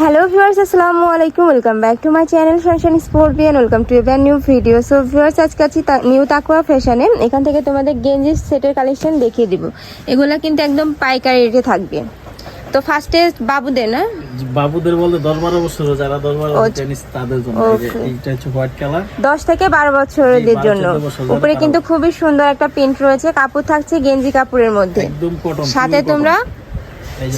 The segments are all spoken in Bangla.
হ্যালো ভিউয়ার্স আসসালামু আলাইকুম welcome back to my channel fashion sport B Beant welcome to এবার নিউ ভিডিও সো ভিউয়ার্স আজকে আছি নিউ তাকুয়া ফ্যাশনে এখান থেকে তোমাদের গেঞ্জি সেটের কালেকশন দেখিয়ে দিব। এগুলো কিন্তু একদম পাইকারি রেটে থাকবে। তো ফার্স্টে বাবুদের না? বাবুদের বলতে দশ বারো বছর যারা দশ বারো ও, টেনিস তাদের জন্য. এইটা হচ্ছে হোয়াইট কালার দশ থেকে বারো বছরদের বারো, জন্য। উপরে কিন্তু খুবই সুন্দর একটা প্রিন্ট রয়েছে কাপড় থাকছে গেঞ্জি কাপড়ের মধ্যে। একদম কটন সাথে তোমরা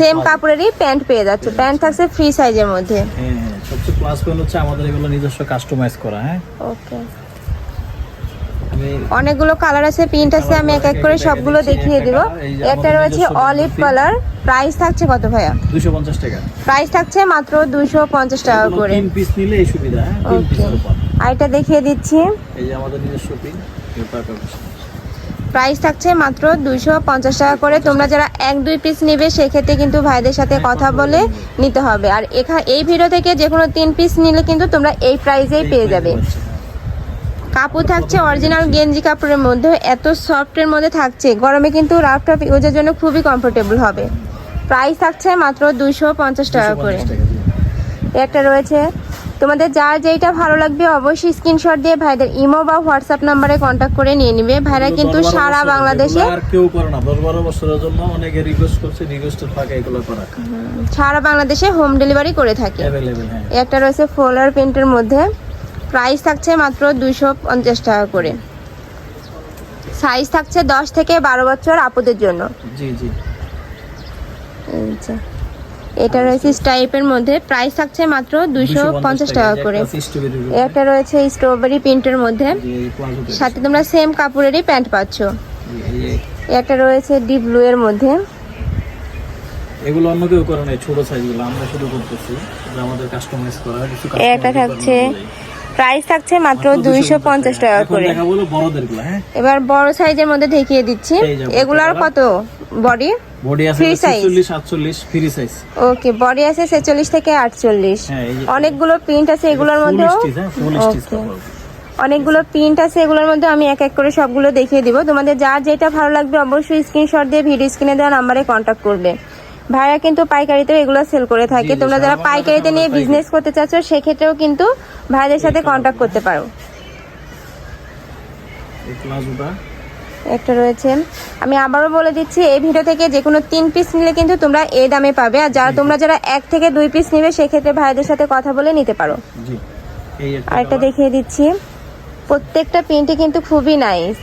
সেম কাপড়েরই প্যান্ট পেয়ে যাচ্ছ। প্যান্ট থাকছে ফ্রি সাইজের মধ্যে। হ্যাঁ হ্যাঁ সবচেয়ে প্লাস পয়েন্ট হচ্ছে আমাদের এগুলো নিজস্ব কাস্টমাইজ করা হ্যাঁ? ওকে অনেকগুলো কালার আছে প্রিন্ট আছে আমি এক এক করে সবগুলো দেখিয়ে দিব। একটা রয়েছে অলিভ কালার প্রাইস থাকছে কত ভাইয়া? দুশো পঞ্চাশ টাকা। প্রাইস থাকছে মাত্র দুশো পঞ্চাশ টাকা করে। তিন পিস নিলে এই সুবিধা হ্যাঁ? তিন পিসের উপর আরেকটা দেখিয়ে দিচ্ছি। এই যে আমাদের নিজস্ব পিন প্রাইস থাকছে মাত্র দুইশো পঞ্চাশ টাকা করে। তোমরা যারা এক দুই পিস নেবে সেক্ষেত্রে কিন্তু ভাইদের সাথে কথা বলে নিতে হবে। আর এখানে এই ভিডিও থেকে যে কোনো তিন পিস নিলে কিন্তু তোমরা এই প্রাইসেই পেয়ে যাবে। কাপড় থাকছে অরিজিনাল গেঞ্জি কাপড়ের মধ্যে এত সফটের মধ্যে থাকছে। গরমে কিন্তু রাফ টাফ ইউজের জন্য খুবই কমফোর্টেবল হবে। প্রাইস থাকছে মাত্র দুইশো পঞ্চাশ টাকা করে। একটা রয়েছে তোমাদের যার যেইটা ভালো লাগবে অবশ্যই স্ক্রিনশট দিয়ে ভাইদের ইমো বা হোয়াটসঅ্যাপ নাম্বারে কন্ট্যাক্ট করে নিয়ে নিবে। ভাইরা কিন্তু সারা বাংলাদেশে আর কেউ করে না। দশ বারো বছরের জন্য অনেকে রিকোয়েস্ট করছে রিকোয়েস্টের ফাঁকে এগুলো করা সারা বাংলাদেশে হোম ডেলিভারি করে থাকে। অ্যাভেলেবেল হ্যাঁ। একটা রয়েছে ফোলার প্রিন্টের মধ্যে। প্রাইস থাকছে মাত্র দুইশো পঞ্চাশ টাকা করে। সাইজ থাকছে দশ থেকে বারো বছর আপুদের জন্য। জি জি। যে। এটা রয়েছে স্টাইপের মধ্যে। প্রাইস থাকছে মাত্র দুইশো পঞ্চাশ টাকা করে। একটা রয়েছে স্ট্রবেরি প্রিন্টের মধ্যে। সাথে তোমরা সেম কাপড়েরই প্যান্ট পাচ্ছ। একটা রয়েছে ডিপ ব্লু এর মধ্যে। এগুলো অন্য কেউ করে নাই ছোট সাইজগুলো আমরা শুধু করতেছি। এটা আমাদের কাস্টমাইজ করা কিছু একটা থাকছে প্রাইস থাকছে মাত্র দুইশো পঞ্চাশ টাকা করে। হ্যাঁ? এবার বড় সাইজের মধ্যে ঢেকিয়ে দিচ্ছি। এগুলার কত? বডি? বডি আছে Free size? 46 48 free size okay body আছে ছেচল্লিশ থেকে আটচল্লিশ। হ্যাঁ, অনেকগুলো প্রিন্ট আছে এগুলোর মধ্যে হ্যাঁ স্টিচ Okay. অনেকগুলো প্রিন্ট আছে এগুলোর মধ্যে আমি এক এক করে সবগুলো দেখিয়ে দিব। তোমাদের যার যেটা ভালো লাগবে অবশ্যই স্ক্রিনশট দিয়ে ভিডিও স্ক্রিনে দেওয়া নাম্বারে কন্ট্যাক্ট করবে। ভাইরা কিন্তু পাইকারিতেও এগুলো সেল করে থাকে। তোমরা যারা পাইকারিতে নিয়ে বিজনেস করতে চাচ্ছ সেক্ষেত্রেও কিন্তু ভাইদের সাথে কন্ট্যাক্ট করতে পারো। একটা রয়েছে। আমি আবারও বলে দিচ্ছি এই ভিডিও থেকে যে কোনো তিন পিস নিলে কিন্তু তোমরা এই দামে পাবে। আর যারা তোমরা যারা এক থেকে দুই পিস নিবে সেক্ষেত্রে ভাইদের সাথে কথা বলে নিতে পারো। এই একটা আরেকটা দেখিয়ে দিচ্ছি। প্রত্যেকটা প্রিন্টই কিন্তু খুবই নাইস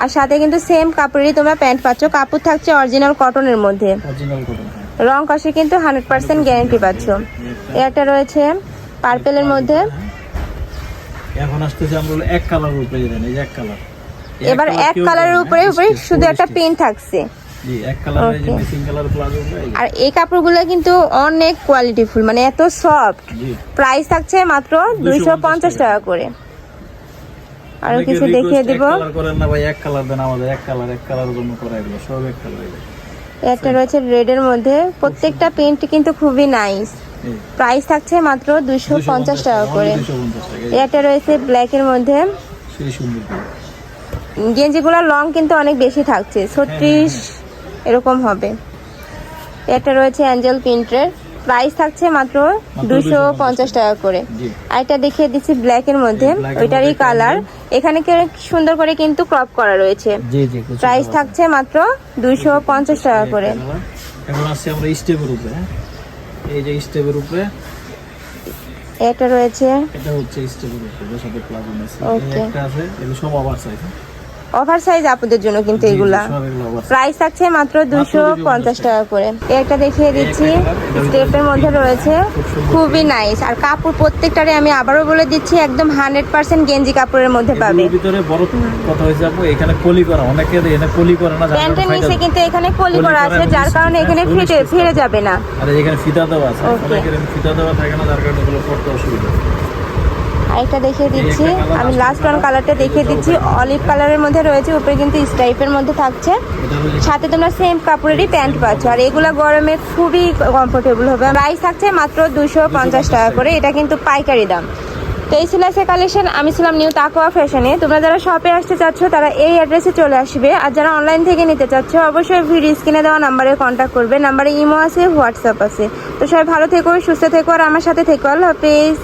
আর সাথে কিন্তু সেম কাপড়েরই তোমরা প্যান্ট পাচ্ছ। কাপড় থাকছে অরিজিনাল কটনের মধ্যে। অরিজিনাল কটন রং কষে কিন্তু হান্ড্রেড পার্সেন্ট গ্যারেন্টি পাচ্ছ। একটা রয়েছে পার্পেলের মধ্যে। এখন আসতেছে আমরা এক কালার উপরে দেন এই এক কালার। এবার এক কালারের উপরে উপরে শুধু একটা প্রিন্ট থাকছে। আর এই কাপড়গুলো কিন্তু অনেক কোয়ালিটিফুল মানে এত সফট প্রাইস থাকছে মাত্র দুইশো পঞ্চাশ টাকা করে। আরও কিছু দেখিয়ে দিব। কালার করেন না ভাই এক কালার দেন আমাদের এক কালার এক কালার জন্য করা এগুলো সব এক কালার একটা রয়েছে রেডের মধ্যে। প্রত্যেকটা পেন্ট কিন্তু খুবই নাইস প্রাইস থাকছে মাত্র দুশো পঞ্চাশ টাকা করে। একটা রয়েছে ব্ল্যাকের মধ্যে। গেঞ্জিগুলো লং কিন্তু অনেক বেশি থাকছে। ছত্রিশ এরকম হবে। একটা রয়েছে অ্যাঞ্জেল প্রিন্টের প্রাইস থাকছে মাত্র দুশো পঞ্চাশ টাকা করে। আরেকটা দেখিয়ে দিচ্ছি মধ্যে। black এর ওইটারই কালার এখানে কি সুন্দর করে কিন্তু ক্রপ করা রয়েছে। প্রাইস থাকছে মাত্র দুইশো পঞ্চাশ টাকা করে। এখন আসছে আমরা স্টেপের উপরে হ্যাঁ? এই যে স্টেপের উপরে। একটা রয়েছে। এটা হচ্ছে স্টেপের উপরে সাথে প্লাজো মেসি Okay. একটা আছে এগুলো সব ওভার সাইজ ওভার সাইজ আপুদের জন্য কিন্তু এগুলা। প্রাইস থাকছে মাত্র দুশো পঞ্চাশ টাকা। করে। একটা দেখিয়ে দিচ্ছি। স্টেপের মধ্যে রয়েছে। খুবই নাইস আর কাপড় প্রত্যেকটারে আমি আবারও বলে দিচ্ছি একদম হান্ড্রেড পার্সেন্ট গেঞ্জি কাপড়ের মধ্যে পাবে। ভিতরে বড় কথা হয়েছে আপু এখানে কলি করা। অনেকে এখানে কলি করে না প্যান্টের নিচে কিন্তু এখানে কলি করা আছে যার কারণে এখানে ফিটে ফিরে যাবে না। আর এখানে ফিতা দেওয়া আছে। অনেকের ফিতা দেওয়া থাকে না যার কারণে এগুলো পড়তে অসুবিধা। আরেকটা দেখিয়ে দিচ্ছি। আমি লাস্ট ওয়ান কালারটা দেখিয়ে দিচ্ছি। অলিভ কালারের মধ্যে রয়েছে, উপরে কিন্তু স্টাইপের মধ্যে থাকছে। সাথে তোমরা সেম কাপড়েরই প্যান্ট পাচ্ছ। আর এগুলো গরমে খুবই কমফোর্টেবল হবে। প্রাইস থাকছে মাত্র দুশো পঞ্চাশ টাকা করে। এটা কিন্তু পাইকারি দাম। তো এই ছিল সে কালেকশন আমি ছিলাম নিউ তাকোয়া ফ্যাশনে তোমরা যারা শপে আসতে চাচ্ছ, তারা এই অ্যাড্রেসে চলে আসবে। আর যারা অনলাইন থেকে নিতে চাচ্ছ, অবশ্যই ভিডিও স্ক্রিনে দেওয়া নাম্বারে কন্ট্যাক্ট করবে। নাম্বারে ইমো আছে হোয়াটসঅ্যাপ আছে। তো সবাই ভালো থেকো, সুস্থ থেকো, আর আমার সাথে থেকো। আল্লাহ হাফেজ।